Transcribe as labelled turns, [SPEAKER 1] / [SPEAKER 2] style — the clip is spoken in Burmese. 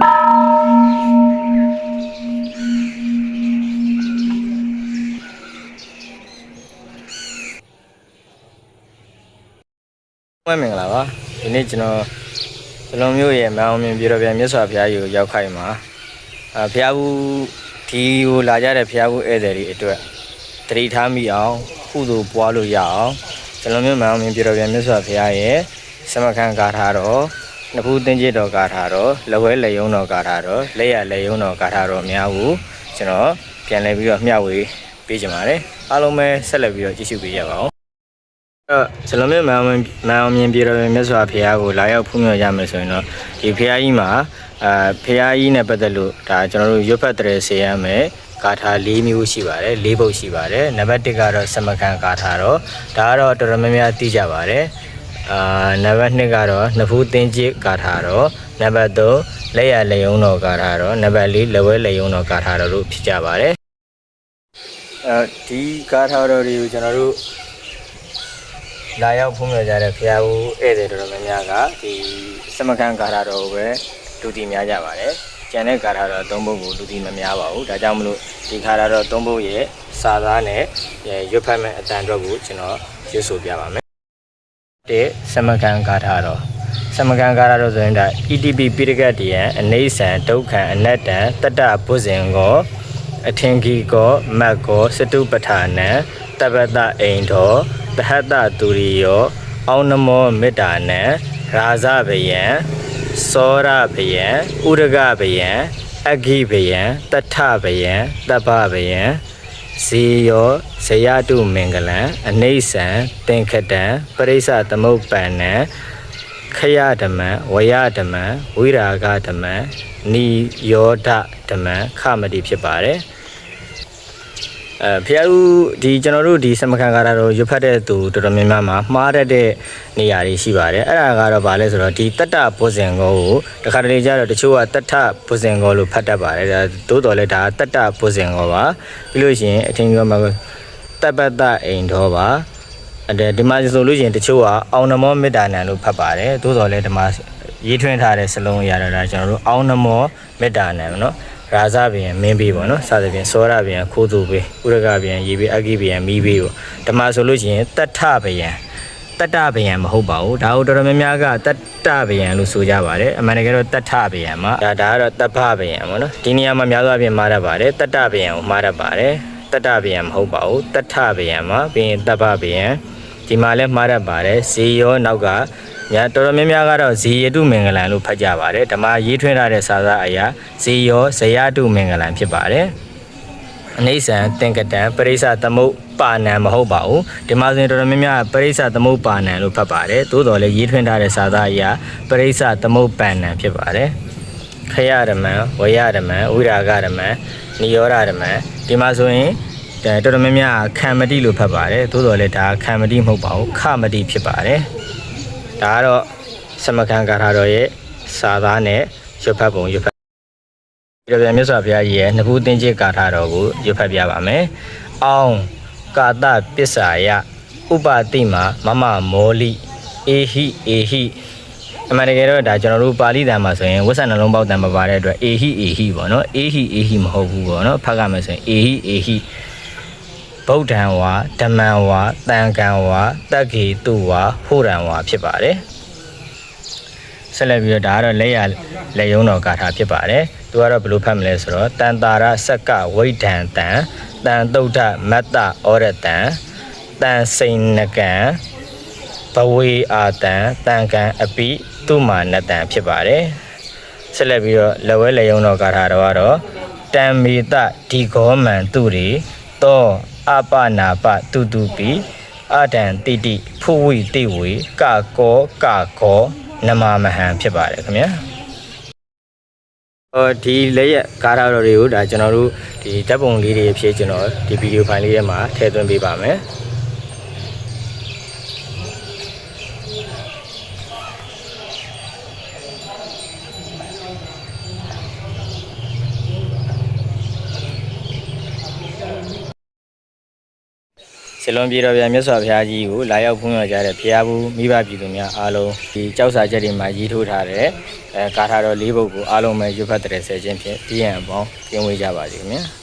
[SPEAKER 1] မွေးမင်္ဂလာပါဒီနေ့ကျွန်တော်ဇလုံးမျိုးရဲ့မအောင်မြင်ပြည်တော်ပြန်မြတ်စွာဘုရားကြီးကိုရောက်ခိုင်းမှာအဲဘုရားဘူးဒီကိုလာကြတဲ့ဘုရားဘူးဧည့်သည်တွေအတွက်တတိထားမိအောင်ကုသိုလ်ပွားလို့ရအောင်ဇလုံးမျိုးမအောင်မြင်ပြည်တော်ပြန်မြတ်စွာဘုရားရဲ့စမခံကာထားတော့ နဖူးတင်းကျစ်တော်ကာထားတော့လက်ဝဲလက်ယုံတော်ကာထားတော့လက်ရလက်ယုံတော်ကာထားတော့များဘူးကျွန်တော်ပြန်လဲပြီးတော့မျှဝေပေးကြပါတယ်အားလုံးပဲဆက်လက်ပြီးတော့ကြည့်ရှုပေးကြပါဦးအဲ့ဇလုံးမြတ်မအောင်မအောင်မြင်ပြည်တော်မြတ်စွာဘုရားကိုလာရောက်ဖူးမြော်ရမယ်ဆိုရင်တော့ဒီဘုရားကြီးမှာအာဘုရားကြီးနဲ့ပတ်သက်လို့ဒါကျွန်တော်တို့ရွတ်ဖတ်တဲ့ဆေးရမယ်ဂါထာ၄မျိုးရှိပါတယ်၄ပုဒ်ရှိပါတယ်နံပါတ်1ကတော့စမခံဂါထာတော့ဒါကတော့တော်တော်များများသိကြပါတယ် အာနံပါတ်2ကတော့နဖူးသင်္จิตဂါထာတော့နံပါတ်3လက်ရလက်ယုံတော်ဂါထာတော့နံပါတ်4လက်ဝဲလက်ယုံတော်ဂါထာတော့လို့ဖြစ်ကြပါတယ်အဲဒီဂါထာတော်တွေကိုကျွန်တော်တို့လာရောက်ဖုံးမြော်ကြတဲ့ဘုရားဦးဧည့်သည်တော်တော်များများကဒီစမကန်ကာထာတော်ကိုပဲလူတီများကြပါတယ်။ကျန်တဲ့ကာထာတော်သုံးပုဒ်ကိုလူတီမများပါဘူး။ဒါကြောင့်မလို့ဒီကာထာတော်သုံးပုဒ်ရဲ့စာသားနဲ့ရွတ်ဖတ်မဲ့အတန်အတွက်ကိုကျွန်တော်ရွတ်ဆိုပြပါမယ်။ တဲ့စမကန်ကာထာတော်စမကန်ကာထာတော်ဆိုရင်ဒါ ETP ပိဋကတ်တယံအနေဆံဒုက္ခံအနတ္တံတတ္တဘုဇင်ကောအထင်ကြီးကောမတ်ကောစတုပဋ္ဌာနံတပ္ပတအိန်တော်တဟတတူရိယောအောင်းနမောမေတ္တာနံရာဇဗယံစောရဗယံဥရဂဗယံအဂိဗယံတထဗယံတပ္ပဗယံ ဇေယောဇယတုမင်္ဂလံအနိစ္စံသင်္ခတံပရိစ္ဆသမုပ္ပန္နံခယဓမ္မံဝယဓမ္မံဝိရာဂဓမ္မံနိယောဒဓမ္မံခမတိဖြစ်ပါတယ် အဲဖျားဦးဒီကျွန်တော်တို့ဒီစမခံကားတော်ရွတ်ဖတ်တဲ့သူတော်တော်များများမှာမှားတတ်တဲ့နေရာတွေရှိပါတယ်အဲ့ဒါကတော့ဗာလဲဆိုတော့ဒီတတ္တဘုဇင်ကောကိုတခါတလေကျတော့တချို့ကတတ္ထဘုဇင်ကောလို့ဖတ်တတ်ပါတယ်ဒါသို့တော်လဲဒါတတ္တဘုဇင်ကောပါပြီးလို့ရှိရင်အထင်ကြီးမှာတပ္ပတအိမ်တော်ပါအဲ့ဒီမှာဆိုလို့ရှိရင်တချို့ကအောင်နမောမေတ္တာနံလို့ဖတ်ပါတယ်သို့တော်လဲဒီမှာရေးထွင်းထားတဲ့စလုံးရတာဒါကျွန်တော်တို့အောင်နမောမေတ္တာနံနော် ရာဇဘီယံမင်းပေးပေါ့နော်စသဖြင့်စောရဘီယံခိုးသူပေးဥရကဘီယံရေပေးအဂိဘီယံမီးပေးပေါ့ဓမ္မဆိုလို့ရှိရင်တတ္ထဘီယံတတ္တဘီယံမဟုတ်ပါဘူးဒါကိုတော်တော်များများကတတ္တဘီယံလို့ဆိုကြပါတယ်အမှန်တကယ်တော့တတ္ထဘီယံမှာဒါဒါကတော့တပ္ပဘီယံပေါ့နော်ဒီနေရာမှာများသောအားဖြင့်မှားတတ်ပါတယ်တတ္တဘီယံကိုမှားတတ်ပါတယ်တတ္တဘီယံမဟုတ်ပါဘူးတတ္ထဘီယံမှာပြီးရင်တပ္ပဘီယံဒီမှာလည်းမှားတတ်ပါတယ်ဇေယောနောက်က ညာတော်တော်များများကတော့ဇေယတုမင်္ဂလံလို့ဖတ်ကြပါတယ်ဓမ္မရေးထွင်းထားတဲ့စာသားအရာဇေယောဇယတုမင်္ဂလံဖြစ်ပါတယ်အနိစ္စံသင်္ကတံပရိစ္ဆသမုပ္ပါဏံမဟုတ်ပါဘူးဒီမှာဆိုရင်တော်တော်များများပရိစ္ဆသမုပ္ပါဏံလို့ဖတ်ပါတယ်သို့တော်လည်းရေးထွင်းထားတဲ့စာသားအရာပရိစ္ဆသမုပ္ပန္နံဖြစ်ပါတယ်ခရဓမ္မဝရဓမ္မဝိရာဂဓမ္မနိရောဓဓမ္မဒီမှာဆိုရင်ဒါတော်တော်များများခံမတိလို့ဖတ်ပါတယ်သို့တော်လည်းဒါခံမတိမဟုတ်ပါဘူးခမတိဖြစ်ပါတယ် ဒါကတော့စမခံကာထာတော်ရဲ့စာသားနဲ့ရွတ်ဖတ်ပုံရွတ်ဖတ်ဒီလိုပြန်မြတ်စွာဘုရားကြီးရဲ့နှစ်ခုသင်္ချေကာထာတော်ကိုရွတ်ဖတ်ပြပါမယ်။အောင်ကာတပစ္စာယဥပတိမမမမောလိအေဟိအေဟိအမှန်တကယ်တော့ဒါကျွန်တော်တို့ပါဠိတန်မှာဆိုရင်ဝိသနှလုံးပေါက်တန်မပါတဲ့အတွက်အေဟိအေဟိပေါ့နော်အေဟိအေဟိမဟုတ်ဘူးပေါ့နော်ဖတ်ရမယ်ဆိုရင်အေဟိအေဟိ ဗုဒ္ဓံဝါဓမ္မံဝါတန်ကံဝါတက္ကေတုဝါဟိုရံဝါဖြစ်ပါတယ်ဆက်လက်ပြီးတော့ဒါကတော့လက်ရလက်ယုံတော်ကာထာဖြစ်ပါတယ်သူကတော့ဘယ်လိုဖတ်မလဲဆိုတော့တန်တာရစက္ကဝိဒံတံတန်တုဒ္ဓမတ္တဩရတံတန်စိန်နကံဘဝေအာတံတန်ကံအပိသူမာနတံဖြစ်ပါတယ်ဆက်လက်ပြီးတော့လက်ဝဲလက်ယုံတော်ကာထာတော်ကတော့တံမေတဒီဂောမံသူရီသော အပနာပတုတုပိအတံတိတိဖုဝိတိဝေကကောကကောနမမဟံဖြစ်ပါတယ်ခင်ဗျာအော်ဒီလက်ရက်ကားထားတော်တွေကိုဒါကျွန်တော်တို့ဒီဓာတ်ပုံလေးတွေအဖြစ်ကျွန်တော်ဒီဗီဒီယိုဖိုင်လေးထဲမှာထည့်သွင်းပေးပါမယ် ဆလွန်ပြေတော်ဗျာမြတ်စွာဘုရားကြီးကိုလာရောက်ဖူးမြော်ကြတဲ့ဘုရားဘူးမိဘပြည်သူများအားလုံးဒီကြောက်စာချက်တွေမှာရေးထိုးထားတဲ့အဲကာထာတော်၄ပုဒ်ကိုအားလုံးပဲရွတ်ဖတ်တဲ့ဆယ်ခြင်းဖြင့်ပြည့်ရန်ပေါင်းကျင်းဝေးကြပါစေခင်ဗျာ